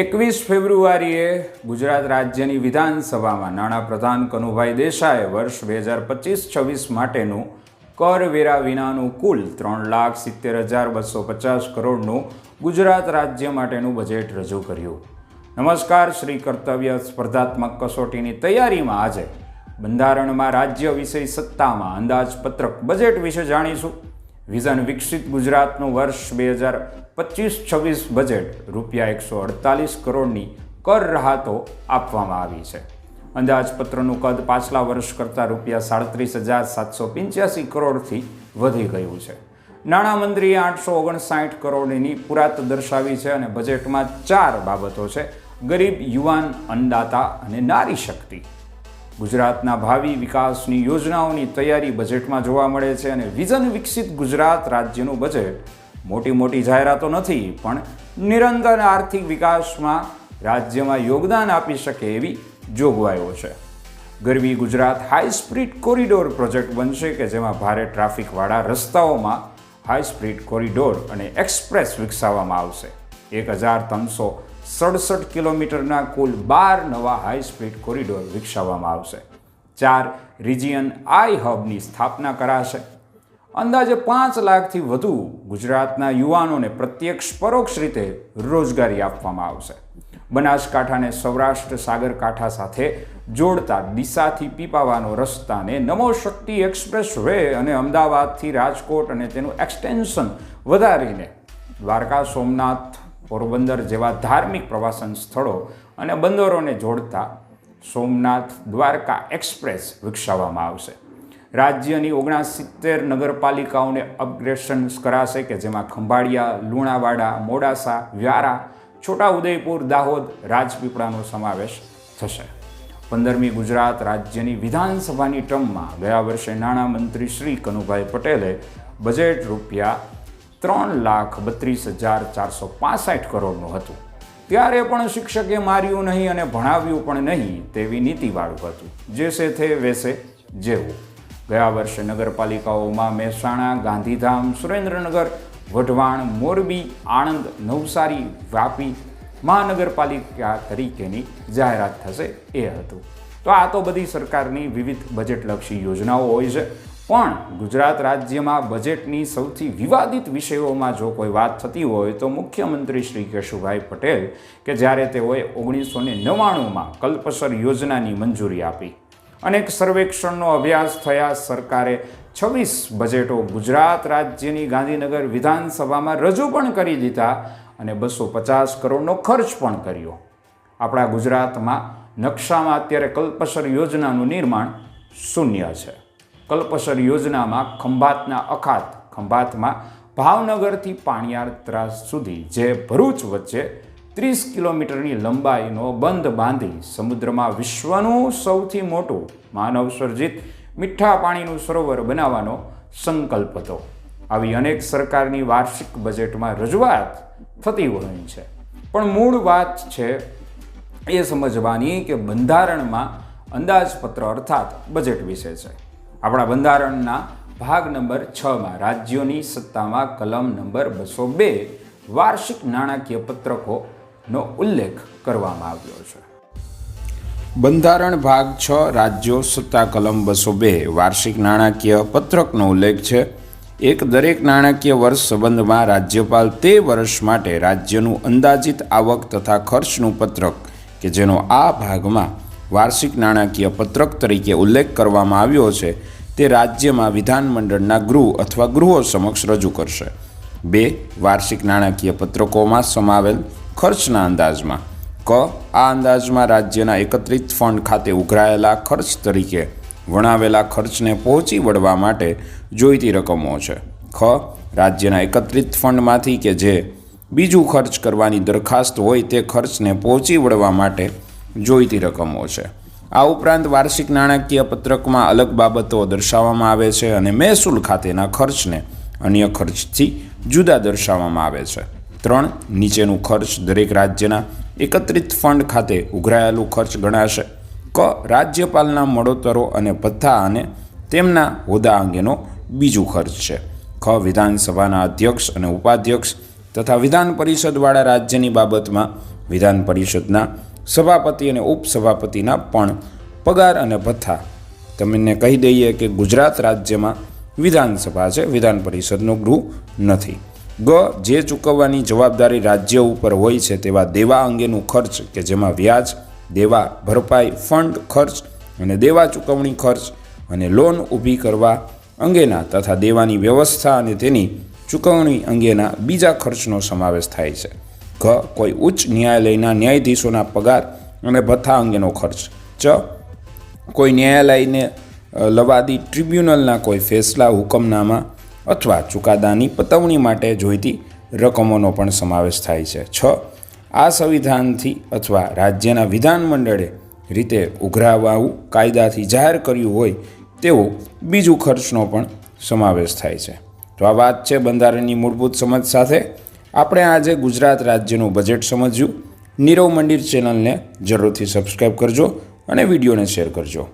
એકવીસ ફેબ્રુઆરીએ ગુજરાત રાજ્યની વિધાનસભામાં નાણાપ્રધાન કનુભાઈ દેસાઈએ વર્ષ બે હજાર પચીસ છવ્વીસ માટેનું કરવેરા વિનાનું કુલ ત્રણ લાખ સિત્તેર હજાર બસો પચાસ કરોડનું ગુજરાત રાજ્ય માટેનું બજેટ રજૂ કર્યું. નમસ્કાર, શ્રી કર્તવ્ય સ્પર્ધાત્મક કસોટીની તૈયારીમાં આજે બંધારણમાં રાજ્ય વિષય સત્તામાં અંદાજપત્રક બજેટ વિશે જાણીશું. વિઝન વિકસિત ગુજરાતનું વર્ષ બે હજાર પચીસ છવ્વીસ બજેટ રૂપિયા એકસો અડતાલીસ કરોડની કર રાહતો આપવામાં આવી છે. અંદાજપત્રનું કદ પાછલા વર્ષ કરતાં રૂપિયા સાડત્રીસ હજાર સાતસો પંચ્યાસી કરોડથી વધી ગયું છે. નાણામંત્રીએ આઠસો ઓગણસાઠ કરોડની પુરાત દર્શાવી છે અને બજેટમાં ચાર બાબતો છે. ગરીબ, યુવાન, અન્નદાતા અને નારી શક્તિ. ગુજરાતના ભાવિ વિકાસની યોજનાઓની તૈયારી બજેટમાં જોવા મળે છે અને વિઝન વિકસિત ગુજરાત રાજ્યનું બજેટ મોટી મોટી જાહેરાતો નથી, પણ નિરંતર આર્થિક વિકાસમાં રાજ્યમાં યોગદાન આપી શકે એવી જોગવાઈઓ છે. Garvi Gujarat high speed corridor project બનશે કે જેમાં ભારે ટ્રાફિકવાળા રસ્તાઓમાં હાઈ સ્પીડ કોરિડોર અને એક્સપ્રેસ વિકસાવવામાં આવશે. એક હજાર ત્રણસો સડસઠ કિલોમીટરના કુલ બાર નવા હાઈ સ્પીડ કોરિડોર વિકસાવવામાં આવશે. ચાર રિજિયન આઈ હબની સ્થાપના કરાશે. અંદાજે પાંચ લાખથી વધુ ગુજરાતના યુવાનોને પ્રત્યક્ષ પરોક્ષ રીતે રોજગારી આપવામાં આવશે. બનાસકાંઠાને સૌરાષ્ટ્ર સાગરકાંઠા સાથે જોડતા ડીસાથી પીપાવાનો રસ્તાને નમો શક્તિ એક્સપ્રેસ વે અને અમદાવાદથી રાજકોટ અને તેનું એક્સટેન્શન વધારીને દ્વારકા સોમનાથ પોરબંદર જેવા ધાર્મિક પ્રવાસન સ્થળો અને બંદરોને જોડતા સોમનાથ દ્વારકા એક્સપ્રેસ વિકસાવવામાં આવશે. રાજ્યની ઓગણસિત્તેર નગરપાલિકાઓને અપગ્રેશન કરાશે કે જેમાં ખંભાળિયા, લુણાવાડા, મોડાસા, વ્યારા, છોટાઉદેપુર, દાહોદ રાજપીપળાનો સમાવેશ થશે. પંદરમી ગુજરાત રાજ્યની વિધાનસભાની ટર્મમાં ગયા વર્ષે નાણામંત્રી શ્રી કનુભાઈ પટેલે બજેટ રૂપિયા ત્રણ લાખ બત્રીસ હજાર ચારસો પાસઠ કરોડનું હતું. ત્યારે પણ શિક્ષકે માર્યું નહીં અને ભણાવ્યું પણ નહીં તેવી નીતિવાળું હતું. જેસે થે વેસે જેવું. ગયા વર્ષે નગરપાલિકાઓમાં મહેસાણા, ગાંધીધામ, સુરેન્દ્રનગર, વઢવાણ, મોરબી, આણંદ, નવસારી, વાપી મહાનગરપાલિકા તરીકેની જાહેરાત થશે એ હતું. તો આ તો બધી સરકારની વિવિધ બજેટલક્ષી યોજનાઓ હોય છે. પણ ગુજરાત રાજ્યમાં બજેટની સૌથી વિવાદિત વિષયોમાં જો કોઈ વાત થતી હોય તો મુખ્યમંત્રી શ્રી કેશુભાઈ પટેલ કે જ્યારે તેઓએ ઓગણીસો ને નવ્વાણુંમાં કલ્પસર યોજનાની મંજૂરી આપી. અનેક સર્વેક્ષણનો અભ્યાસ થયા, સરકારે છવ્વીસ બજેટો ગુજરાત રાજ્યની ગાંધીનગર વિધાનસભામાં રજૂ પણ કરી દીધા અને બસો પચાસ કરોડનો ખર્ચ પણ કર્યો. આપણા ગુજરાતમાં નકશામાં અત્યારે કલ્પસર યોજનાનું નિર્માણ શૂન્ય છે. કલ્પસર યોજનામાં ખંભાતના અખાત ખંભાતમાં ભાવનગરથી પાણિયાર ત્રાસ સુધી જે ભરૂચ વચ્ચે ત્રીસ કિલોમીટરની લંબાઈનો બંધ બાંધી સમુદ્રમાં વિશ્વનું સૌથી મોટું માનવ સર્જિત મીઠા પાણીનું સરોવર બનાવવાનો સંકલ્પ હતો. આવી અનેક સરકારની વાર્ષિક બજેટમાં રજૂઆત થતી હોય છે. પણ મૂળ વાત છે એ સમજવાની કે બંધારણમાં અંદાજપત્ર અર્થાત બજેટ વિશે છે. આપણા બંધારણના ભાગ નંબર છમાં રાજ્યોની સત્તામાં કલમ નંબર બસો બે, વાર્ષિક નાણાકીય પત્રકોનો ઉલ્લેખ કરવામાં આવ્યો છે. બંધારણ ભાગ છ, રાજ્યો, સત્તા, કલમ બસો બે, વાર્ષિક નાણાકીય પત્રકનો ઉલ્લેખ છે. એક દરેક નાણાકીય વર્ષ સંબંધમાં રાજ્યપાલ તે વર્ષ માટે રાજ્યનું અંદાજિત આવક તથા ખર્ચનું પત્રક કે જેનો આ ભાગમાં વાર્ષિક નાણાકીય પત્રક તરીકે ઉલ્લેખ કરવામાં આવ્યો છે. તે રાજ્યમાં વિધાનમંડળના ગૃહ અથવા ગૃહો સમક્ષ રજૂ કરશે. બે, વાર્ષિક નાણાકીય પત્રકોમાં સમાવેલ ખર્ચના અંદાજમાં. ક, આ અંદાજમાં રાજ્યના એકત્રિત ફંડ ખાતે ઉઘરાયેલા ખર્ચ તરીકે વણાવેલા ખર્ચને પહોંચી વળવા માટે જોઈતી રકમો છે. ખ, રાજ્યના એકત્રિત ફંડમાંથી કે જે બીજું ખર્ચ કરવાની દરખાસ્ત હોય તે ખર્ચને પહોંચી વળવા માટે જોઈતી રકમો છે. આ ઉપરાંત વાર્ષિક નાણાકીય પત્રકમાં અલગ બાબતો દર્શાવવામાં આવે છે અને મહેસૂલ ખાતેના ખર્ચને અન્ય ખર્ચથી જુદા દર્શાવવામાં આવે છે. ત્રણ, નીચેનું ખર્ચ દરેક રાજ્યના એકત્રિત ફંડ ખાતે ઉઘરાયેલું ખર્ચ ગણાશે. ક, રાજ્યપાલના મળોતરો અને ભથ્થા અને તેમના હોદ્દા અંગેનો બીજું ખર્ચ છે. ખ, વિધાનસભાના અધ્યક્ષ અને ઉપાધ્યક્ષ તથા વિધાન પરિષદવાળા રાજ્યની બાબતમાં વિધાન પરિષદના સભાપતિ અને ઉપસભાપતિના પણ પગાર અને ભથ્થા. તમને કહી દઈએ કે ગુજરાત રાજ્યમાં વિધાનસભા છે, વિધાન પરિષદનું ગૃહ નથી. ગ જે ચૂકવવાની જવાબદારી રાજ્ય ઉપર હોય છે તેવા દેવા અંગેનું ખર્ચ કે જેમાં વ્યાજ, દેવા ભરપાઈ ફંડ ખર્ચ અને દેવા ચૂકવણી ખર્ચ અને લોન ઊભી કરવા અંગેના તથા દેવાની વ્યવસ્થા અને તેની ચૂકવણી અંગેના બીજા ખર્ચનો સમાવેશ થાય છે. ઘ કોઈ ઉચ્ચ ન્યાયાલયના ન્યાયાધીશોના પગાર અને ભથ્થા અંગેનો ખર્ચ. ચ, કોઈ ન્યાયાલયને લવાદી ટ્રિબ્યુનલના કોઈ ફેસલા હુકમનામા અથવા ચુકાદાની પતવણી માટે જોઈતી રકમોનો પણ સમાવેશ થાય છે. છ, આ સંવિધાનથી અથવા રાજ્યના વિધાનમંડળે રીતે ઉઘરાવાવું, કાયદાથી જાહેર કર્યું હોય તેવો બીજું ખર્ચનો પણ સમાવેશ થાય છે. તો આ વાત છે બંધારણની મૂળભૂત સમજ સાથે. આપણે આજે ગુજરાત રાજ્યનું બજેટ સમજ્યું. નીરવ મંદિર ચેનલને જરૂરથી સબસ્ક્રાઈબ કરજો અને વિડીયોને શેર કરજો.